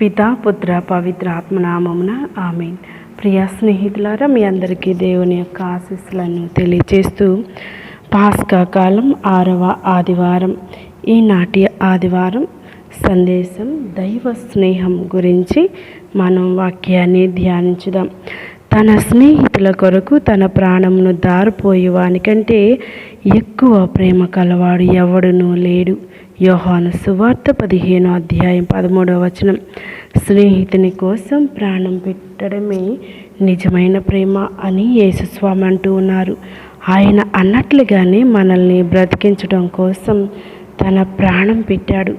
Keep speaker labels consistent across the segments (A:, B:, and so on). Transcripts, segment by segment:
A: పితా పుత్ర పవిత్ర ఆత్మనామమున ఆమె ప్రియ స్నేహితులారా మీ అందరికీ దేవుని యొక్క ఆశీస్సులను తెలియజేస్తూ పాస్కా కాలం ఆరవ ఆదివారం. ఈనాటి ఆదివారం సందేశం దైవ స్నేహం గురించి మనం వాక్యాన్ని ధ్యానించుదాం. తన స్నేహితుల కొరకు తన ప్రాణమును దారిపోయి వానికంటే ఎక్కువ ప్రేమ కలవాడు ఎవడునూ లేడు. యోహాను సువార్త పదిహేనో అధ్యాయం పదమూడవ వచనం. స్నేహితుని కోసం ప్రాణం పెట్టడమే నిజమైన ప్రేమ అని యేసుస్వామి అంటూ ఉన్నారు. ఆయన అన్నట్లుగానే మనల్ని బ్రతికించడం కోసం తన ప్రాణం పెట్టాడు.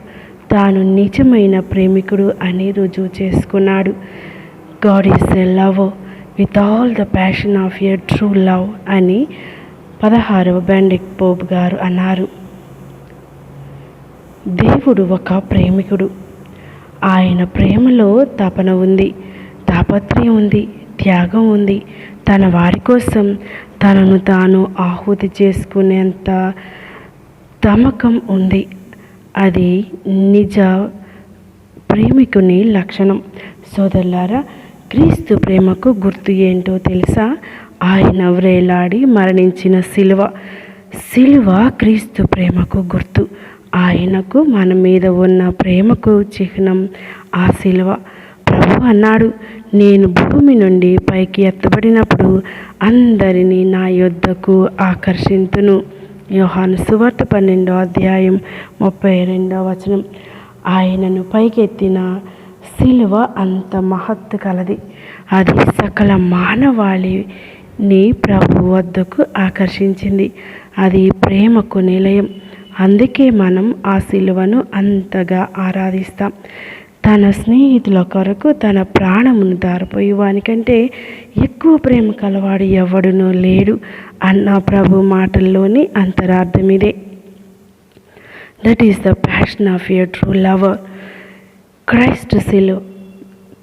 A: తాను నిజమైన ప్రేమికుడు అని రుజువు చేసుకున్నాడు. God is a love with all the passion of a true love అని పదహారవ బెండిక్ పోప్ గారు అన్నారు. దేవుడు ఒక ప్రేమికుడు. ఆయన ప్రేమలో తపన ఉంది తాపత్రయం ఉంది త్యాగం ఉంది. తన వారి కోసం తనను తాను ఆహుతి చేసుకునేంత తమకం ఉంది. అది నిజ ప్రేమికుని లక్షణం. సోదరులారా క్రీస్తు ప్రేమకు గుర్తు ఏంటో తెలుసా? ఆయన వ్రేలాడి మరణించిన శిలువ. శిలువ క్రీస్తు ప్రేమకు గుర్తు. ఆయనకు మన మీద ఉన్న ప్రేమకు చిహ్నం ఆ శిలువ. ప్రభు అన్నాడు నేను భూమి నుండి పైకి ఎత్తబడినప్పుడు అందరినీ నా యొద్దకు ఆకర్షింతును. యోహాను సువార్త పన్నెండో అధ్యాయం ముప్పై రెండో వచనం. ఆయనను పైకెత్తిన శిలువ అంత మహత్తు కలది. అది సకల మానవాళిని ప్రభు వద్దకు ఆకర్షించింది. అది ప్రేమకు నిలయం. అందుకే మనం ఆ శిలువను అంతగా ఆరాధిస్తాం. తన స్నేహితుల కొరకు తన ప్రాణమును దారిపోయి వానికంటే ఎక్కువ ప్రేమ కలవాడు ఎవడునూ లేడు అన్న ప్రభు మాటల్లోని అంతరార్థం ఇదే. That is the passion of your true lover Christ శిలువ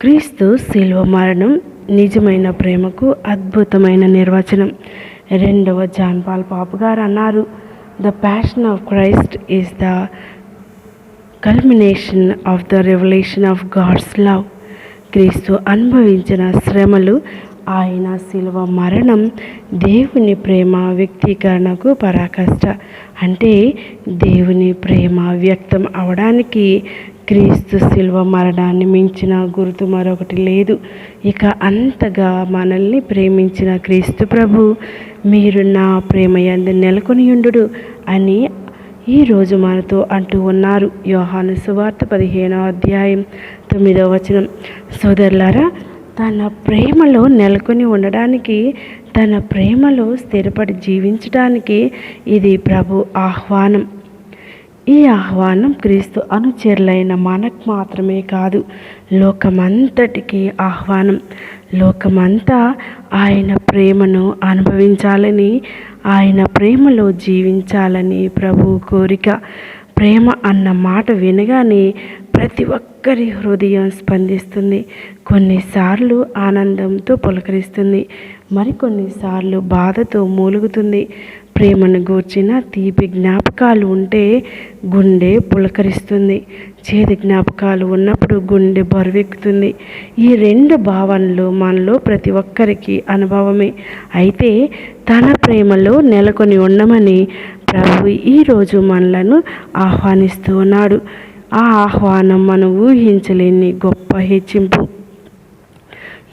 A: క్రీస్తు శిలువ మరణం నిజమైన ప్రేమకు అద్భుతమైన నిర్వచనం. రెండవ జాన్పాల్ పాపు గారు అన్నారు the passion of Christ is the culmination of the revolution of God's love క్రీస్తు అనుభవించిన శ్రమలు ఆయన శిలువ మరణం దేవుని ప్రేమ వ్యక్తీకరణకు పరాకష్ట. అంటే దేవుని ప్రేమ వ్యక్తం అవడానికి క్రీస్తు శిల్వ మరణాన్ని మించిన గుర్తు మరొకటి లేదు. ఇక అంతగా మనల్ని ప్రేమించిన క్రీస్తు ప్రభు మీరు నా ప్రేమ ఎందు నెలకొనియుండు అని ఈరోజు మనతో అంటూ ఉన్నారు. యోహాను సువార్త పదిహేనో అధ్యాయం తొమ్మిదవ వచనం. సోదరులారా తన ప్రేమలో నెలకొని ఉండడానికి తన ప్రేమలో స్థిరపడి జీవించడానికి ఇది ప్రభు ఆహ్వానం. ఈ ఆహ్వానం క్రీస్తు అనుచరులైన మనకు మాత్రమే కాదు లోకమంతటికి ఆహ్వానం. లోకమంతా ఆయన ప్రేమను అనుభవించాలని ఆయన ప్రేమలో జీవించాలని ప్రభు కోరిక. ప్రేమ అన్న మాట వినగానే ప్రతి ఒక్కరి హృదయం స్పందిస్తుంది. కొన్నిసార్లు ఆనందంతో పులకరిస్తుంది మరికొన్నిసార్లు బాధతో మూలుగుతుంది. ప్రేమను గూర్చిన తీపి జ్ఞాపకాలు ఉంటే గుండె పులకరిస్తుంది. చేతి జ్ఞాపకాలు ఉన్నప్పుడు గుండె బరువెక్కుతుంది. ఈ రెండు భావనలు మనలో ప్రతి ఒక్కరికి అనుభవమే. అయితే తన ప్రేమలో నెలకొని ఉండమని ప్రభు ఈరోజు మనలను ఆహ్వానిస్తూ ఉన్నాడు. ఆ ఆహ్వానం మనం ఊహించలేని గొప్ప హెచ్చింపు.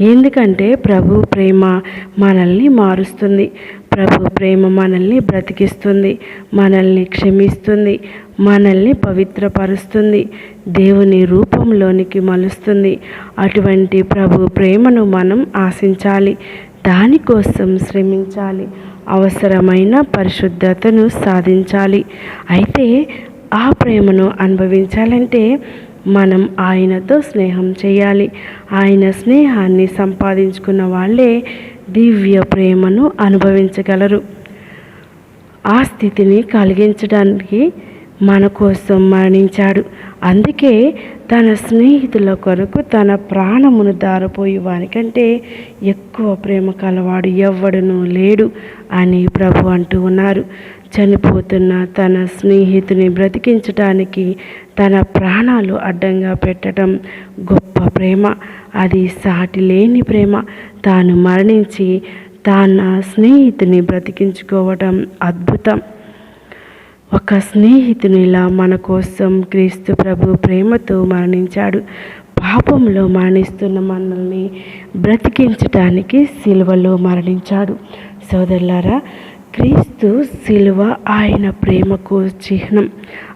A: ఎందుకంటే ప్రభు ప్రేమ మనల్ని మారుస్తుంది. ప్రభు ప్రేమ మనల్ని బ్రతికిస్తుంది మనల్ని క్షమిస్తుంది మనల్ని పవిత్రపరుస్తుంది దేవుని రూపంలోనికి మలుస్తుంది. అటువంటి ప్రభు ప్రేమను మనం ఆశించాలి దానికోసం శ్రమించాలి అవసరమైన పరిశుద్ధతను సాధించాలి. అయితే ఆ ప్రేమను అనుభవించాలంటే మనం ఆయనతో స్నేహం చేయాలి. ఆయన స్నేహాన్ని సంపాదించుకున్న వాళ్ళే దివ్య ప్రేమను అనుభవించగలరు. ఆ స్థితిని కలిగించడానికి మన కోసం మరణించాడు. అందుకే తన స్నేహితుల కొరకు తన ప్రాణమును దారపోయి వానికంటే ఎక్కువ ప్రేమ కలవాడు ఎవ్వడనూ లేడు అని ప్రభు అంటూ ఉన్నారు. చనిపోతున్న తన స్నేహితుని బ్రతికించటానికి తన ప్రాణాలు అడ్డంగా పెట్టడం గొప్ప ప్రేమ. అది సాటి లేని ప్రేమ. తాను మరణించి తన స్నేహితుని బ్రతికించుకోవడం అద్భుతం. ఒక స్నేహితునిలా మన కోసం క్రీస్తు ప్రభు ప్రేమతో మరణించాడు. పాపంలో మరణిస్తున్న మనల్ని బ్రతికించటానికి సిలువలో మరణించాడు. సోదరులారా క్రీస్తు సిలువ ఆయన ప్రేమకు చిహ్నం.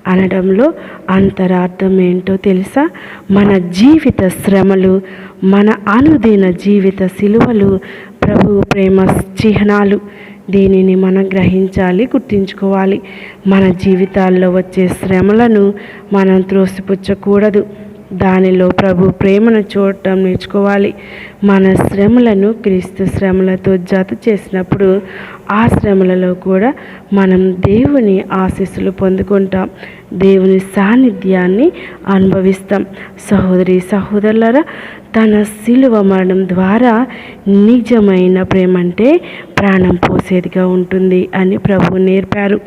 A: అనడంలో అంతరార్థం ఏంటో తెలుసా? మన జీవిత శ్రమలు మన అనుదిన జీవిత శిలువలు ప్రభు ప్రేమ చిహ్నాలు. దీనిని మనం గ్రహించాలి గుర్తించుకోవాలి. మన జీవితాల్లో వచ్చే శ్రమలను మనం త్రోసిపుచ్చకూడదు. దానిలో ప్రభు ప్రేమను చూడటం నేర్చుకోవాలి. మన శ్రమలను క్రీస్తు శ్రమలతో జత చేసినప్పుడు ఆ శ్రమలలో కూడా మనం దేవుని ఆశీస్సులు పొందుకుంటాం. దేవుని సాన్నిధ్యాన్ని అనుభవిస్తాం. సహోదరి సహోదరులరా తన శిలువ మరణం ద్వారా నిజమైన ప్రేమ అంటే ప్రాణం పోసేదిగా ఉంటుంది అని ప్రభు నేర్పారు.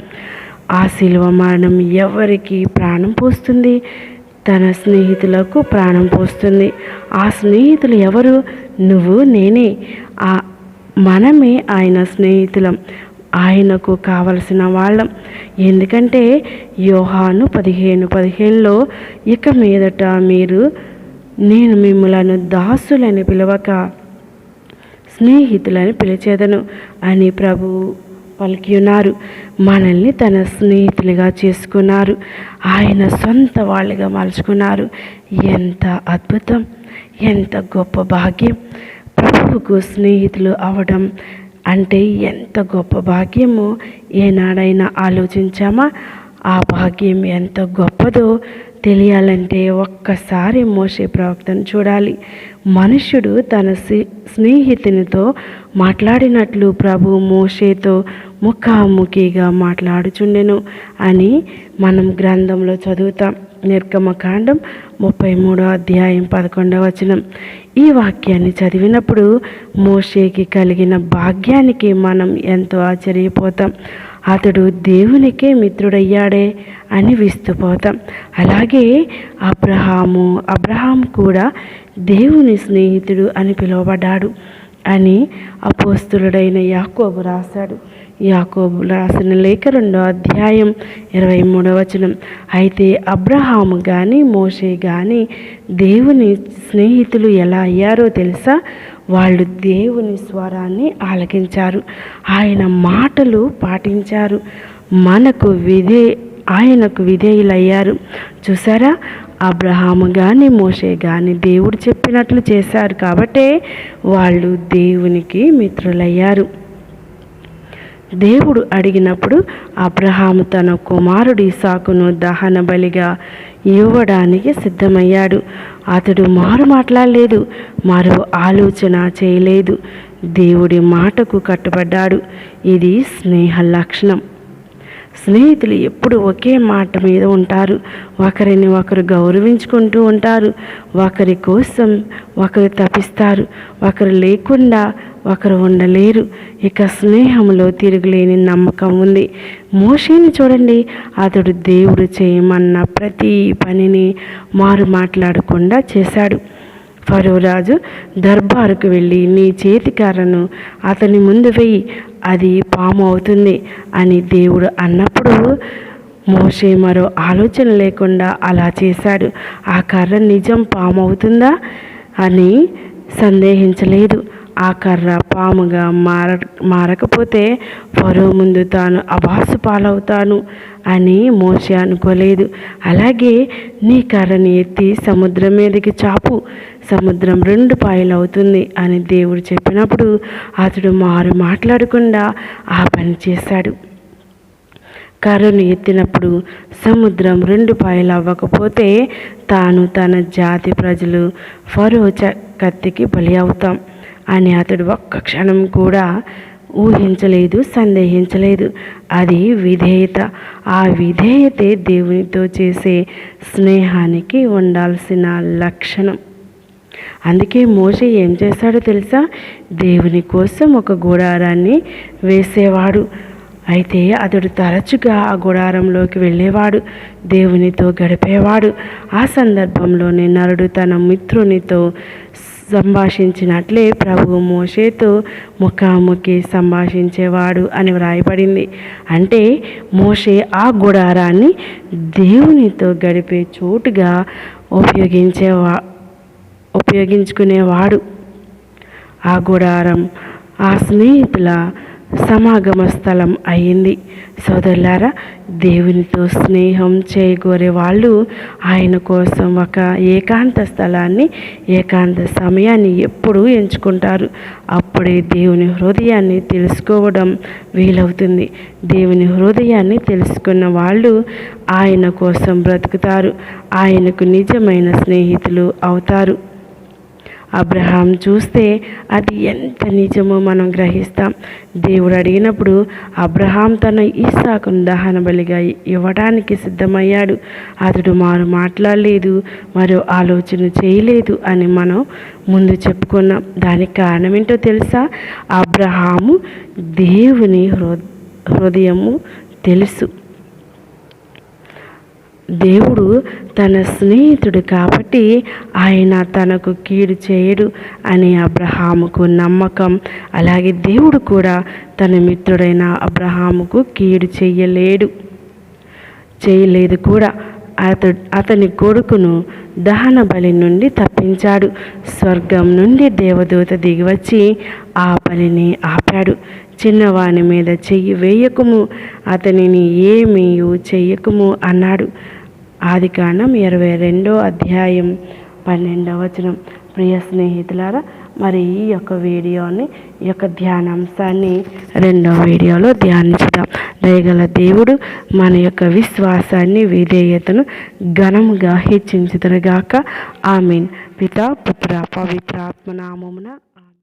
A: ఆ శిలువ మరణం ఎవరికి ప్రాణం పోస్తుంది? తన స్నేహితులకు ప్రాణం పోస్తుంది. ఆ స్నేహితులు ఎవరు? నువ్వు నేనే. ఆ మనమే ఆయన స్నేహితులం. ఆయనకు కావలసిన వాళ్ళం. ఎందుకంటే యోహాను పదిహేను పదిహేనులో ఇక మీదట మీరు నేను మిమ్మలను దాసులని పిలవక స్నేహితులని పిలిచేదను అని ప్రభు పలికి ఉన్నారు. మనల్ని తన స్నేహితులుగా చేసుకున్నారు. ఆయన సొంత వాళ్ళుగా మలుచుకున్నారు ఎంత అద్భుతం! ఎంత గొప్ప భాగ్యం! ప్రభువుకు స్నేహితులు అవడం అంటే ఎంత గొప్ప భాగ్యమో ఏనాడైనా ఆలోచించామా? ఆ భాగ్యం ఎంత గొప్పదో తెలియాలంటే ఒక్కసారి మోసే ప్రవక్తను చూడాలి. మనుష్యుడు తన స్నేహితునితో మాట్లాడినట్లు ప్రభు మోషేతో ముఖాముఖిగా మాట్లాడుచుండెను అని మనం గ్రంథంలో చదువుతాం. నిర్గమకాండం ముప్పై మూడో అధ్యాయం పదకొండవ వచనం. ఈ వాక్యాన్ని చదివినప్పుడు మోషేకి కలిగిన భాగ్యానికి మనం ఎంతో ఆశ్చర్యపోతాం. అతడు దేవునికే మిత్రుడయ్యాడే అని విస్తుపోతాం. అలాగే అబ్రహాము అబ్రహాం కూడా దేవుని స్నేహితుడు అని పిలువబడ్డాడు అని అపోస్తులుడైన యాకోబు రాశాడు. యాకోబు రాసిన లేఖ రెండో అధ్యాయం ఇరవై మూడవ వచనం. అయితే అబ్రహాము కానీ మోషే కానీ దేవుని స్నేహితులు ఎలా అయ్యారో తెలుసా? వాళ్ళు దేవుని స్వరాన్ని ఆలకించారు. ఆయన మాటలు పాటించారు. మనకు విధే ఆయనకు విధేయులయ్యారు. చూసారా? అబ్రహాము కానీ మోషే కానీ దేవుడు చెప్పినట్లు చేశారు కాబట్టే వాళ్ళు దేవునికి మిత్రులయ్యారు. దేవుడు అడిగినప్పుడు అబ్రహాము తన కుమారుడి సాకును దహన బలిగా ఇవ్వడానికి సిద్ధమయ్యాడు. అతడు మారు మాట్లాడలేదు మరో ఆలోచన చేయలేదు. దేవుడి మాటకు కట్టుబడ్డాడు. ఇది స్నేహ లక్షణం. స్నేహితులు ఎప్పుడు ఒకే మాట మీద ఉంటారు. ఒకరిని ఒకరు గౌరవించుకుంటూ ఉంటారు. ఒకరి కోసం ఒకరు తప్పిస్తారు ఒకరు లేకుండా ఒకరు ఉండలేరు. ఇక స్నేహంలో తిరుగులేని నమ్మకం ఉంది. మోషేని చూడండి. అతడు దేవుడు చేయమన్న ప్రతి పనిని మారు మాట్లాడకుండా చేశాడు. ఫరువరాజు దర్బారుకు వెళ్ళి నీ చేతికారను అతని ముందు వెయ్యి అది పాము అవుతుంది అని దేవుడు అన్నప్పుడు మోషే మరో ఆలోచన లేకుండా అలా చేశాడు. ఆ కర్ర నిజం పాము అవుతుందా? అని సందేహించలేదు. ఆ కర్ర పాముగా మార మారకపోతే ఫరో ముందు తాను అబాసు పాలవుతాను అని మోసే అనుకోలేదు. అలాగే నీ కర్రని ఎత్తి సముద్రం మీదకి చాపు సముద్రం రెండు పాయలు అవుతుంది అని దేవుడు చెప్పినప్పుడు అతడు మారు మాట్లాడకుండా ఆ పని చేశాడు. కర్రను ఎత్తినప్పుడు సముద్రం రెండు పాయలు అవ్వకపోతే తాను తన జాతి ప్రజలు ఫరో కత్తికి బలి అవుతాం. అని అతడు ఒక్క క్షణం కూడా ఊహించలేదు సందేహించలేదు. అది విధేయత. ఆ విధేయతే దేవునితో చేసే స్నేహానికి ఉండాల్సిన లక్షణం. అందుకే మోసే ఏం చేశాడో తెలుసా? దేవుని కోసం ఒక గుడారాన్ని వేసేవాడు. అయితే అతడు తరచుగా ఆ గుడారంలోకి వెళ్ళేవాడు దేవునితో గడిపేవాడు. ఆ సందర్భంలోనే నరుడు తన మిత్రునితో సంభాషించినట్లే ప్రభు మోషేతో ముఖాముఖి సంభాషించేవాడు అని వ్రాయబడింది. అంటే మోషే ఆ గుడారాన్ని దేవునితో గడిపే చోటుగా ఉపయోగించేవా ఉపయోగించుకునేవాడు. ఆ గుడారం ఆ స్నేహితుల సమాగమ స్థలం అయింది. సోదరులారా దేవునితో స్నేహం చేయగోరే వాళ్ళు ఆయన కోసం ఒక ఏకాంత స్థలాన్ని ఏకాంత సమయాన్ని ఎప్పుడూ ఎంచుకుంటారు. అప్పుడే దేవుని హృదయాన్ని తెలుసుకోవడం వీలవుతుంది. దేవుని హృదయాన్ని తెలుసుకున్న వాళ్ళు ఆయన కోసం బ్రతుకుతారు. ఆయనకు నిజమైన స్నేహితులు అవుతారు. అబ్రహాం చూస్తే అది ఎంత నిజమో మనం గ్రహిస్తాం. దేవుడు అడిగినప్పుడు అబ్రహాం తన ఇస్సాకును దహన బలిగా ఇవ్వడానికి సిద్ధమయ్యాడు. అతడు మారు మాట్లాడలేదు మరో ఆలోచన చేయలేదు అని మనం ముందు చెప్పుకున్నాం. దానికి కారణం ఏంటో తెలుసా? అబ్రహాము దేవుని హృదయము తెలుసు. దేవుడు తన స్నేహితుడు కాబట్టి ఆయన తనకు కీడు చేయడు అనే అబ్రహాముకు నమ్మకం. అలాగే దేవుడు కూడా తన మిత్రుడైన అబ్రహాముకు కీడు చేయలేడు. చేయలేదు కూడా. అతడు అతని కొడుకును దహన బలి నుండి తప్పించాడు. స్వర్గం నుండి దేవదూత దిగివచ్చి ఆ బలిని ఆపాడు. చిన్నవాని మీద చెయ్యి వేయకుము. అతనిని ఏమీ చెయ్యకుము అన్నాడు. ఆది కాండం ఇరవై రెండో అధ్యాయం పన్నెండవ వచనం. ప్రియ స్నేహితులారా మరి ఈ యొక్క వీడియోని ఈ యొక్క ధ్యానాంశాన్ని రెండో వీడియోలో ధ్యానించుదాం. దయగల దేవుడు మన యొక్క విశ్వాసాన్ని విధేయతను ఘనముగా హెచ్చించుదరుగాక. ఆమెన్. పిత పుత్ర పవిత్రాత్మ నామమున